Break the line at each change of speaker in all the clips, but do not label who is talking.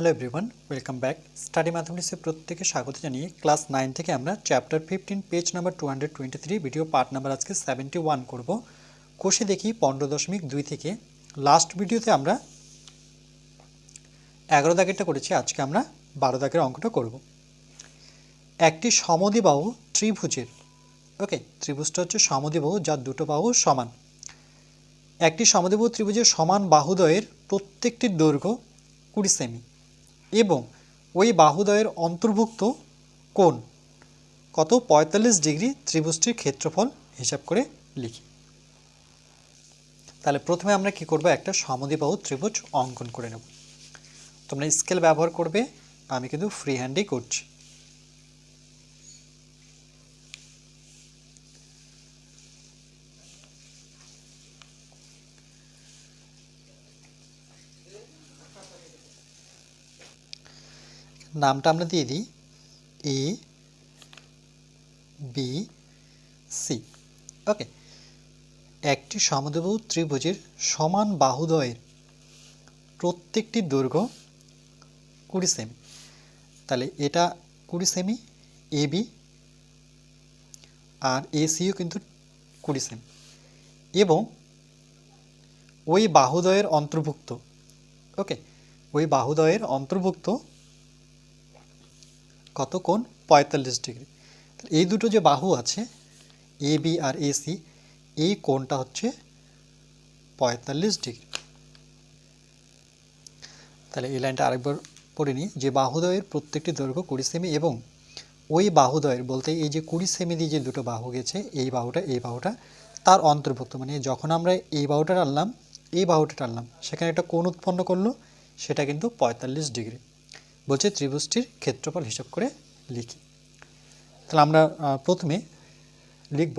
Hello everyone welcome back study ম্যাথমেটিক্সে প্রত্যেকে স্বাগত জানিয়ে ক্লাস নাইন থেকে আমরা chapter fifteen page number two hundred twenty three video part number আজকে সেভেন্টি ওয়ান করব। কোষে দেখি পনেরো দশমিক দুই থেকে। লাস্ট ভিডিওতে আমরা এগারো দাগেরটা করেছি, আজকে আমরা বারো দাগের অঙ্কটা করব। একটি সমদ্বিবাহু ত্রিভুজের ওকে ত্রিভুজটা হচ্ছে সমদ্বিবাহু যার দুটো বাহু সমান। একটি সমদ্বিবাহু ত্রিভুজের সমান বাহুদ্বয়ের প্রত্যেকটির দৈর্ঘ্য কুড়ি সেমি। এবং ওই বাহুদ্বয়ের অন্তর্ভুক্ত কোণ কত পঁয়তাল্লিশ ডিগ্রি ত্রিভুজটির ক্ষেত্রফল হিসাব করে লিখি। তাহলে প্রথমে আমরা কি করব? একটা সমদ্বিবাহু ত্রিভুজ অঙ্কন করে নেব। তোমরা স্কেল ব্যবহার করবে, আমি কিন্তু ফ্রি হ্যান্ডেই করছি। নামটা আমরা দিয়ে দিই। A, B, C. ওকে। একটি সমদ্বিবাহু ত্রিভুজের সমান বাহুদ্বয়ের প্রত্যেকটির দৈর্ঘ্য কুড়ি সেমি। তাহলে এটা কুড়ি সেমি, এ, বি আর এসিও কিন্তু কুড়ি সেমি। এবং ওই বাহুদ্বয়ের অন্তর্ভুক্ত, ওকে, ওই বাহুদ্বয়ের অন্তর্ভুক্ত কত কোণ? পঁয়তাল্লিশ ডিগ্রি। এই দুটো যে বাহু আছে এ বি আর এসি এই কোণটা হচ্ছে পঁয়তাল্লিশ ডিগ্রি। তাহলে এই লাইনটা আরেকবার পড়ে নিই। যে বাহুদয়ের প্রত্যেকটি দৈর্ঘ্য কুড়ি সেমি এবং ওই বাহুদয়ের বলতে এই যে কুড়ি সেমি দিয়ে যে দুটো বাহু গেছে, এই বাহুটা এই বাহুটা, তার অন্তর্ভুক্ত। মানে যখন আমরা এই বাহুটা টানলাম, এই বাহুটা টানলাম, সেখানে একটা কোণ উৎপন্ন করল, সেটা কিন্তু পঁয়তাল্লিশ ডিগ্রি। বলছে ত্রিভুজটির ক্ষেত্রফল হিসাব করে লিখি। তাহলে আমরা প্রথমে লিখব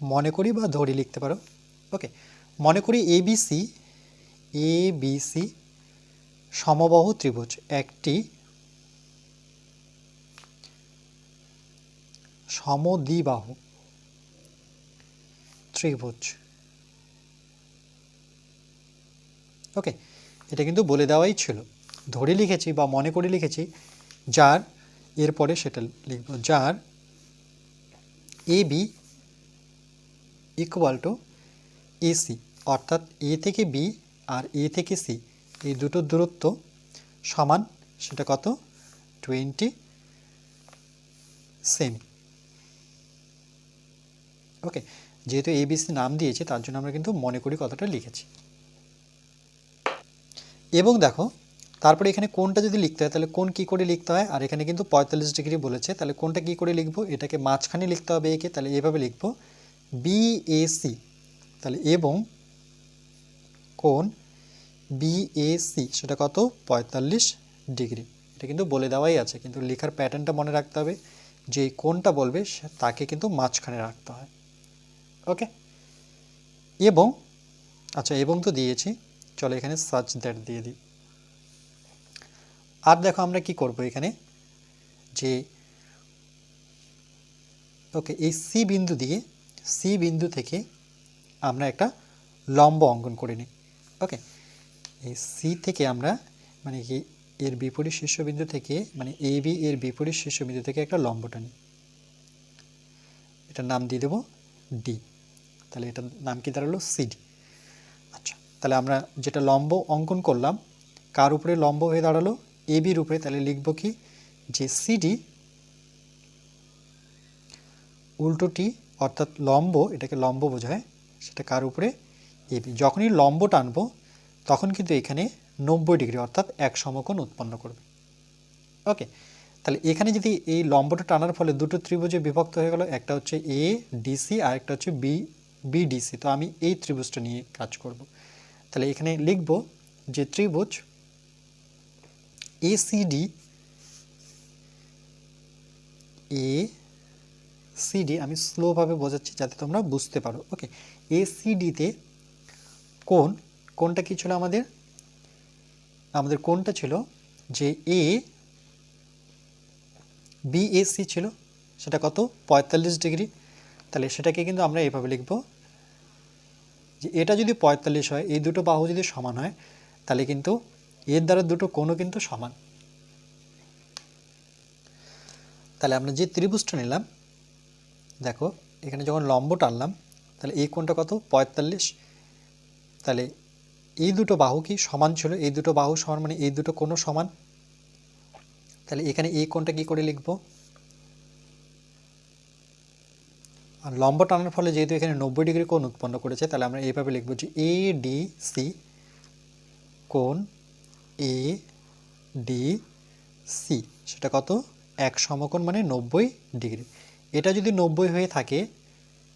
মনে করি বা ধরি লিখতে পারো। ওকে, মনে করি এবিসি এ বিসি সমবাহু ত্রিভুজ একটি সমদ্বিবাহু ত্রিভুজ। ওকে এটা কিন্তু বলে দেওয়াই ছিল। ধরে লিখেছি বা মনে করে লিখেছি, যার, এরপরে সেটা লিখব, যার A B equal to AC অর্থাৎ এ থেকে বি আর এ থেকে সি এই দুটোর দূরত্ব সমান সেটা কত? টোয়েন্টি সেমি ওকে যেহেতু এবিসি নাম দিয়েছে, তার জন্য আমরা কিন্তু মনে করি কথাটা লিখেছি। এবং দেখো, তারপরে এখানে কোনটা যদি লিখতে হয়, তাহলে কোন কি করে লিখতে হয়? আর এখানে কিন্তু পঁয়তাল্লিশ ডিগ্রি বলেছে, তাহলে কোনটা কি করে লিখব? এটাকে মাঝখানে লিখতে হবে একে, তাহলে এভাবে লিখব। বিএসি তাহলে এবং কোন বিএসি সেটা কত? পঁয়তাল্লিশ ডিগ্রি। এটা কিন্তু বলে দেওয়াই আছে, কিন্তু লেখার প্যাটার্নটা মনে রাখতে হবে, যে কোনটা বলবে তাকে কিন্তু মাঝখানে রাখতে হয়। ওকে? এবং আচ্ছা এবং তো দিয়েছি। চলো এখানে সার্চ দ্যাট দিয়ে দিই। আর দেখো আমরা কি করব এখানে? যে ওকে এই সি বিন্দু দিয়ে সি বিন্দু থেকে আমরা একটা লম্ব অঙ্কন করে নিই। ওকে এই সি থেকে আমরা মানে কি, এর বিপরীত শীর্ষবিন্দু থেকে মানে এ বি এর বিপরীত শীর্ষবিন্দু থেকে একটা লম্বটা নিই। এটার নাম দিয়ে দেবো ডি তাহলে এটার নাম কি দাঁড়াল? সিডি আচ্ছা তাহলে আমরা যেটা লম্ব অঙ্কন করলাম, কার উপরে লম্ব হয়ে দাঁড়াল? এ বির উপরে তাহলে লিখব কি? যে সিডি উল্টোটি অর্থাৎ লম্ব, এটাকে লম্ব বোঝায়, সেটা কার উপরে? এবি যখনই লম্ব টানব, তখন কিন্তু এখানে নব্বই ডিগ্রি, অর্থাৎ এক সমকোণ উৎপন্ন করবে। ওকে, তাহলে এখানে যদি এই লম্বটা টানার ফলে দুটো ত্রিভুজে বিভক্ত হয়ে গেল, একটা হচ্ছে এ ডিসি আর একটা হচ্ছে বি বিডিসি তো আমি এই ত্রিভুজটা নিয়ে কাজ করব। তাহলে এখানে লিখব যে ত্রিভুজ এসিডি এ সিডি আমি স্লোভাবে বোঝাচ্ছি যাতে তোমরা বুঝতে পারো। ওকে এসিডিতে কোন কোনটা কি ছিল আমাদের? আমাদের কোনটা ছিল যে এ বিএসি ছিল, সেটা কত? পঁয়তাল্লিশ ডিগ্রি। তাহলে সেটাকে কিন্তু আমরা এভাবে লিখব যে এটা যদি পঁয়তাল্লিশ হয়, এই দুটো বাহু যদি সমান হয়, তাহলে কিন্তু এর দ্বারা দুটো কোণও কিন্তু সমান। তাহলে আমরা যে ত্রিভুজটা নিলাম, দেখো, এখানে যখন লম্ব টানলাম, তাহলে এই কোণটা কত? পঁয়তাল্লিশ। তাহলে এই দুটো বাহু কি সমান ছিল? এই দুটো বাহু সমান মানে এই দুটো কোণও সমান। তাহলে এখানে এই কোণটা কি করে লিখব? আর লম্ব টানার ফলে যেহেতু এখানে নব্বই ডিগ্রি কোণ উৎপন্ন করেছে, তাহলে আমরা এইভাবে লিখব যে এ ডি সি কোণ এ ডি সি সেটা কত? এক সমকোণ মানে নব্বই ডিগ্রি। এটা যদি নব্বই হয়ে থাকে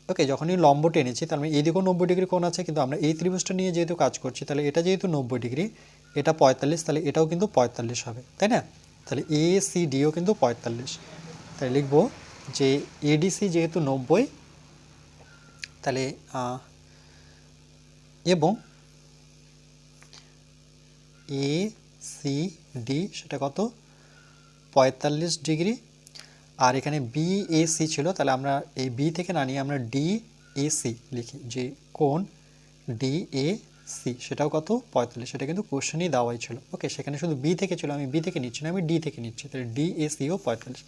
ওকে যখনই লম্ব টেনেছি, তার মানে এইদিকেও নব্বই ডিগ্রি কোণ আছে, কিন্তু আমরা এই ত্রিভুজটা নিয়ে যেহেতু কাজ করছি, তাহলে এটা যেহেতু নব্বই ডিগ্রি, এটা পঁয়তাল্লিশ, তাহলে এটাও কিন্তু পঁয়তাল্লিশ হবে, তাই না? তাহলে এ সি ডিও কিন্তু পঁয়তাল্লিশ। তাই লিখব যে এডিসি যেহেতু নব্বই, তাহলে এবং এ সি ডি সেটা কত? পঁয়তাল্লিশ ডিগ্রি। আর এখানে বি এ সি ছিল, তাহলে আমরা এই বি থেকে না নিয়ে আমরা ডি এ সি লিখি, যে কোন ডি এ সি সেটাও কত? পঁয়তাল্লিশ, সেটা কিন্তু কোশ্চেনই দেওয়াই ছিল। ওকে, সেখানে শুধু বি থেকে ছিল, আমি বি থেকে নিচ্ছি না, আমি ডি থেকে নিচ্ছি, তাহলে ডি এ সিও পঁয়তাল্লিশ।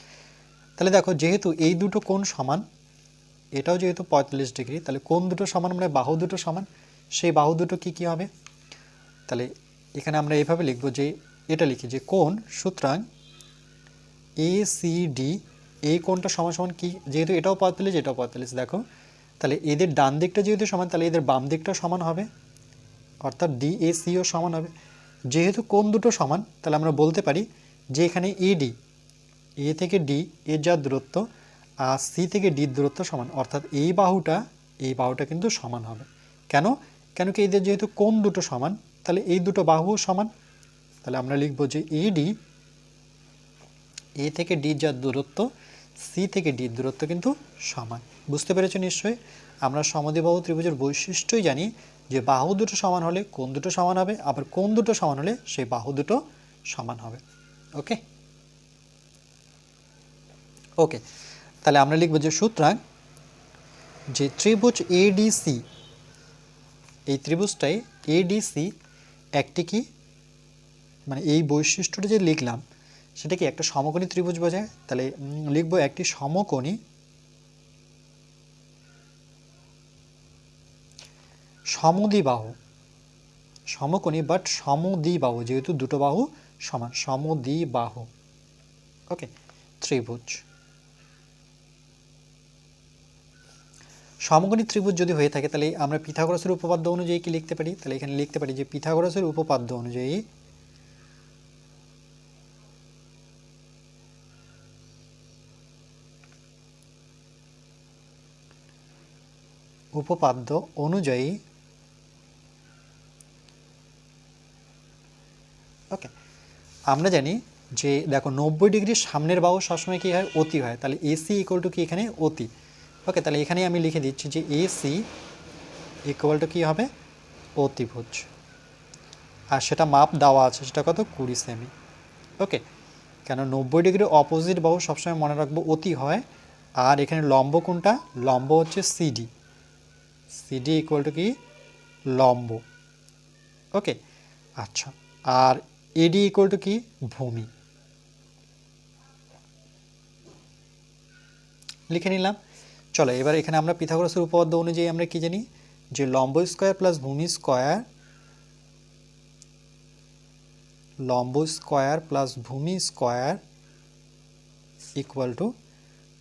তাহলে দেখো, যেহেতু এই দুটো কোণ সমান, এটাও যেহেতু পঁয়তাল্লিশ ডিগ্রি, তাহলে কোন দুটো সমান মানে বাহু দুটো সমান, সেই বাহু দুটো কি কি হবে? তাহলে এখানে আমরা এভাবে লিখব যে, এটা লিখি যে কোন সুতরাং এ, সি, ডি, এই কোনটা সমান সমান কি, যেহেতু এটাও পঁয়তাল্লিশ এটাও পঁয়তাল্লিশ, দেখো। তাহলে এদের ডান দিকটা যেহেতু সমান, তাহলে এদের বাম দিকটাও সমান হবে, অর্থাৎ ডি, এ সিও সমান হবে। যেহেতু কোন দুটো সমান, তাহলে আমরা বলতে পারি যে এখানে এডি এ থেকে ডি, এর যা দূরত্ব, আর সি থেকে ডির দূরত্ব সমান। অর্থাৎ এই বাহুটা এই বাহুটা কিন্তু সমান হবে। কেন? কেন কি এদের যেহেতু কোণ দুটো সমান, তাহলে এই দুটো বাহুও সমান? তাহলে আমরা লিখব যে এডি এ থেকে ডি যা দূরত্ব, সি থেকে ডির দূরত্ব কিন্তু সমান। বুঝতে পেরেছ নিশ্চয়ই? আমরা সমদ্বিবাহু ত্রিভুজের বৈশিষ্ট্যই জানি যে বাহু দুটো সমান হলে কোণ দুটো সমান হবে, আবার কোণ দুটো সমান হলে সেই বাহু দুটো সমান হবে। ওকে? ওকে তাহলে আমরা লিখব যে সুতরাং যে ত্রিভুজ এডিসি এই ত্রিভুজটাই এডিসি একটি কি? মানে এই বৈশিষ্ট্যটা যে লিখলাম, সেটা কি একটা সমকোণী ত্রিভুজ বোঝায়? তাহলে লিখব একটি সমকোণী সমদ্বিবাহু। সমকোণী বাট সমদ্বিবাহু, যেহেতু দুটো বাহু সমান, সমদ্বিবাহু। ওকে ত্রিভুজ। সমকোণী ত্রিভুজ যদি হয়ে থাকে, তাহলে আমরা পিথাগোরাসের উপপাদ্য অনুযায়ী কি লিখতে পারি? তাহলে এখানে লিখতে পারি যে পিথাগোরাসের উপপাদ্য অনুযায়ী উপপাদ্য অনুযায়ী ওকে আমরা জানি যে, দেখো, নব্বই ডিগ্রির সামনের বাহু সবসময় কী হয়? অতি হয়। তাহলে এসি ইকুয়াল টু কি এখানে? অতি। ওকে তাহলে এখানে আমি লিখে দিচ্ছি যে এসি ইকুয়াল টু কী হবে? অতিভুজ। আর সেটা মাপ দেওয়া আছে, সেটা কত? কুড়ি সেমি ওকে কেন নব্বই ডিগ্রি অপোজিট বাহু সবসময় মনে রাখব অতি হয়, আর এখানে লম্ব কোনটা? লম্ব হচ্ছে সিডি সিডি ইকুয়াল টু কি? লম্ব। ওকে আচ্ছা আর এডি ইকুয়াল টু কি? ভূমি। লিখে নিলাম। চলো, এবার এখানে আমরা পিথাগোরাসের উপপাদ্য অনুযায়ী আমরা কি জানি? যে লম্ব স্কোয়ার প্লাস ভূমি স্কোয়ার, লম্ব স্কোয়ার প্লাস ভূমি স্কোয়ার ইকুয়াল টু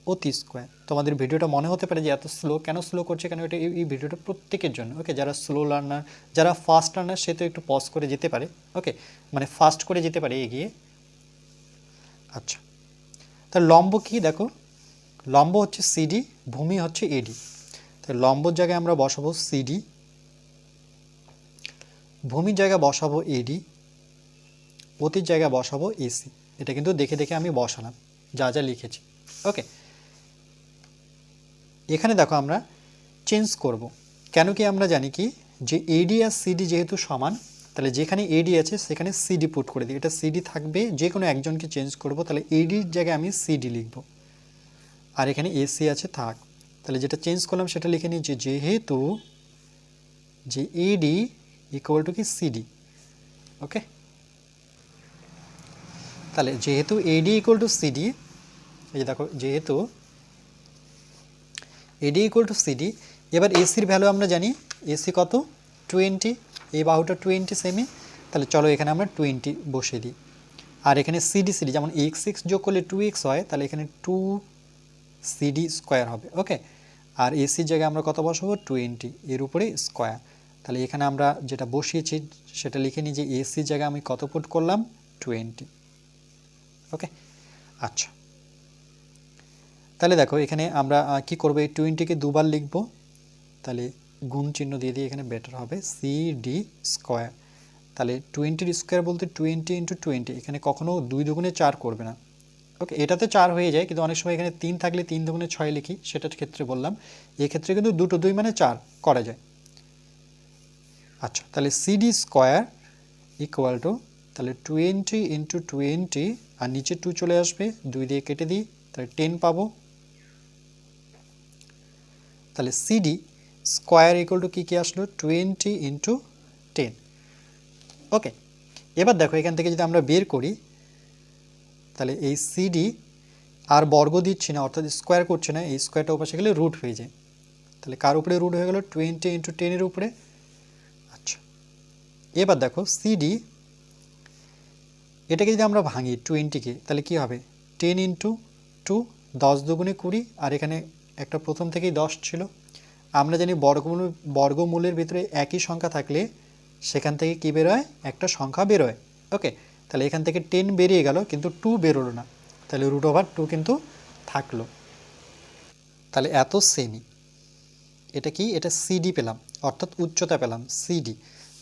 অতি স্কোয়ার। তোমাদের ভিডিওটা মনে হতে পারে যে এত স্লো কেন স্লো করছে, কেন এটা এই- ভিডিওটা প্রত্যেকের জন্য। ওকে যারা স্লো লার্নার যারা ফাস্ট লার্নার সে তো একটু পজ করে যেতে পারে। ওকে মানে ফাস্ট করে যেতে পারে এগিয়ে। আচ্ছা তা লম্ব কি দেখো? লম্ব হচ্ছে সিডি ভূমি হচ্ছে এডি তাই লম্বর জায়গায় আমরা বসাবো সিডি ভূমির জায়গায় বসাবো এডি অতির জায়গায় বসাবো এসি এটা কিন্তু দেখে দেখে আমি বসালাম, যা যা লিখেছি। ওকে। এখানে দেখো আমরা চেঞ্জ করব। কেন কি আমরা জানি কি, যে এডি আর সিডি যেহেতু সমান, তাহলে যেখানে এডি আছে, সেখানে সিডি পুট করে দিই। এটা সিডি থাকবে যে কোনো একজনকে চেঞ্জ করব, তাহলে এডির জায়গায় আমি সিডি লিখব। আর এখানে এসি আছে, থাক। তাহলে যেটা চেঞ্জ করলাম সেটা লিখে নিই যে যেহেতু যে এডি ইকুয়াল টু কি? সিডি ওকে তাহলে যেহেতু এডি ইকুয়াল টু সিডি এই যে দেখো, যেহেতু এডি ইকুয়াল টু সিডি এবার এসির ভ্যালু আমরা জানি এসি কত? টোয়েন্টি এই বাহুটা টোয়েন্টি সেমি তাহলে চলো এখানে আমরা টোয়েন্টি বসিয়ে দিই। আর এখানে সিডি সিডি যেমন এক্স এক্স যোগ করলে টু এক্স হয়, তাহলে এখানে টু সিডি স্কোয়ার হবে ওকে আর এসির জায়গায় আমরা কত বসাবো? টোয়েন্টি এর উপরে স্কোয়ার তাহলে এখানে আমরা যেটা বসিয়েছি, সেটা লিখে নিই যে এসির জায়গায় আমি কত পুট করলাম? টোয়েন্টি ওকে আচ্ছা। তাহলে দেখো, এখানে আমরা কি করব? এই টোয়েন্টিকে দুবার লিখব। তাহলে গুণ চিহ্ন দিয়ে দিয়ে এখানে বেটার হবে সি ডি স্কোয়ার তাহলে টোয়েন্টির স্কোয়ার বলতে টোয়েন্টি ইন্টু টোয়েন্টি এখানে কখনো দুই দুগুণে চার করবে না। ওকে এটাতে চার হয়ে যায়, কিন্তু অনেক সময় এখানে তিন থাকলে তিন দুগুণে ছয় লিখি, সেটার ক্ষেত্রে বললাম। এক্ষেত্রে কিন্তু দুটো দুই মানে চার করা যায়। আচ্ছা তাহলে সিডি স্কোয়ার ইকুয়াল টু তাহলে টোয়েন্টি ইন্টু টোয়েন্টি আর নিচে টু চলে আসবে, দুই দিয়ে কেটে দিই, তাহলে টেন পাবো। তাহলে সিডি স্কোয়ার ইকুয়াল টু কী কী আসলো? টোয়েন্টি ইন্টু টেন ওকে এবার দেখো, এখান থেকে যদি আমরা বের করি তাহলে এই সিডি আর বর্গ দিচ্ছি না, অর্থাৎ স্কোয়ার করছে না, এই স্কোয়ারটা ওপাশে গেলে রুট হয়ে যায়। তাহলে কার উপরে রুট হয়ে গেল? টোয়েন্টি ইন্টু টেনের উপরে। আচ্ছা এবার দেখো সিডি এটাকে যদি আমরা ভাঙি টোয়েন্টিকে তাহলে কি হবে? টেন ইন্টু টু দশ দুগুণে কুড়ি, আর এখানে একটা প্রথম থেকেই দশ ছিল। আমরা জানি বর্গমূল, বর্গমূলের ভিতরে একই সংখ্যা থাকলে সেখান থেকে কী বেরোয়? একটা সংখ্যা বেরোয়। ওকে তাহলে এখান থেকে টেন বেরিয়ে গেল, কিন্তু টু বেরোলো না। তাহলে রুট ওভার টু কিন্তু থাকল। তাহলে এত সেমি এটা কি? এটা সিডি পেলাম, অর্থাৎ উচ্চতা পেলাম সিডি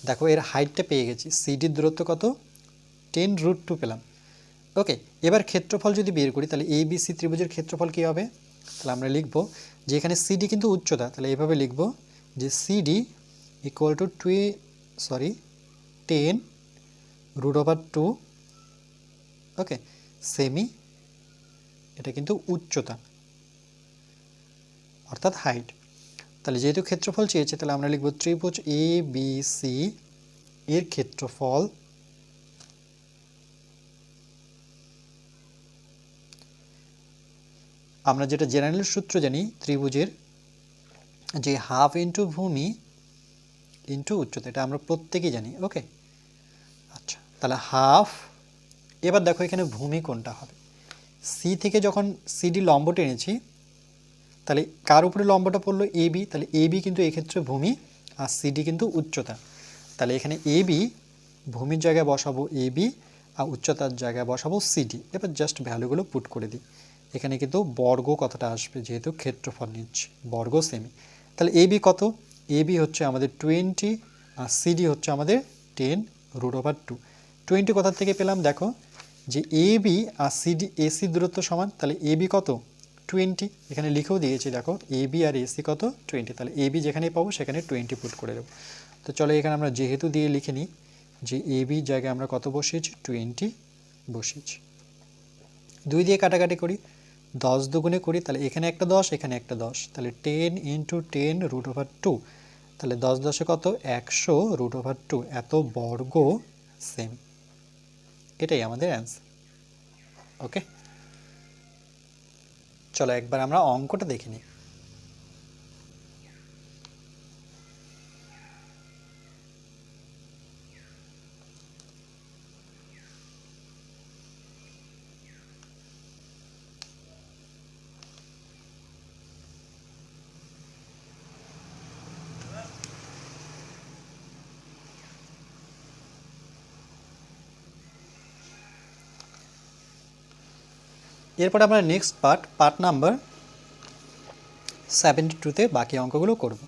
দেখো এর হাইটটা পেয়ে গেছি। সিডির দূরত্ব কত? টেন রুট টু পেলাম। ওকে এবার ক্ষেত্রফল যদি বের করি, তাহলে এ বি সি ত্রিভুজের ক্ষেত্রফল কী হবে? তাহলে আমরা লিখব যে এখানে সিডি কিন্তু উচ্চতা, তাহলে এভাবে লিখব যে CD equal to two sorry ten root over two okay semi এটা কিন্তু উচ্চতা, অর্থাৎ হাইট তাহলে যেহেতু ক্ষেত্রফল চেয়েছে, তাহলে আমরা লিখব ত্রিভুজ এ বি সি এর ক্ষেত্রফল আমরা যেটা জেনারেল সূত্র জানি, ত্রিভুজের যে হাফ ইন্টু ভূমি ইন্টু উচ্চতা, এটা আমরা প্রত্যেকেই জানি ওকে তাহলে হাফ, এবার দেখো এখানে ভূমি কোনটা হবে? সি থেকে যখন সিডি লম্ব টেনেছি তাহলে কার উপরে লম্বটা পড়ল? এ বি তাহলে এ বি কিন্তু এক্ষেত্রে ভূমি আর সিডি কিন্তু উচ্চতা। তাহলে এখানে এ বি ভূমির জায়গায় বসাবো এ বি আর উচ্চতার জায়গায় বসাবো সিডি এবার জাস্ট ভ্যালুগুলো পুট করে দিই। এখানে কিন্তু বর্গ কথাটা আসবে? যেহেতু ক্ষেত্রফল নিচ্ছে, বর্গ সেমি তাহলে এ বি কত? এ বি হচ্ছে আমাদের টোয়েন্টি আর সিডি হচ্ছে আমাদের ten root over two twenty কোথা থেকে পেলাম? দেখো, যে এ বি আর সিডি এসি দূরত্ব সমান, তাহলে এ বি কত? টোয়েন্টি। এখানে লিখেও দিয়েছি, দেখো, এ বি আর এসি কত? টোয়েন্টি। তাহলে এ বি যেখানে পাবো, সেখানে টোয়েন্টি পুট করে দেবো। তো চলো এখানে আমরা যেহেতু দিয়ে লিখে নিই, যে এ বি জায়গায় আমরা কত বসিয়েছি? টোয়েন্টি বসিয়েছি। দুই দিয়ে কাটাকাটি করি, দশ দুগুণে করি, তাহলে এখানে একটা দশ, এখানে একটা দশ। তাহলে ten into ten root over two. তাহলে দশ দশে কত? একশো রুট ওভার টু। এত বর্গ সেম। এটাই আমাদের অ্যান্সার ওকে চলো একবার আমরা অঙ্কটা দেখে নিই। এরপরে আমরা next part part number seventy টুতে বাকি অঙ্কগুলো করব।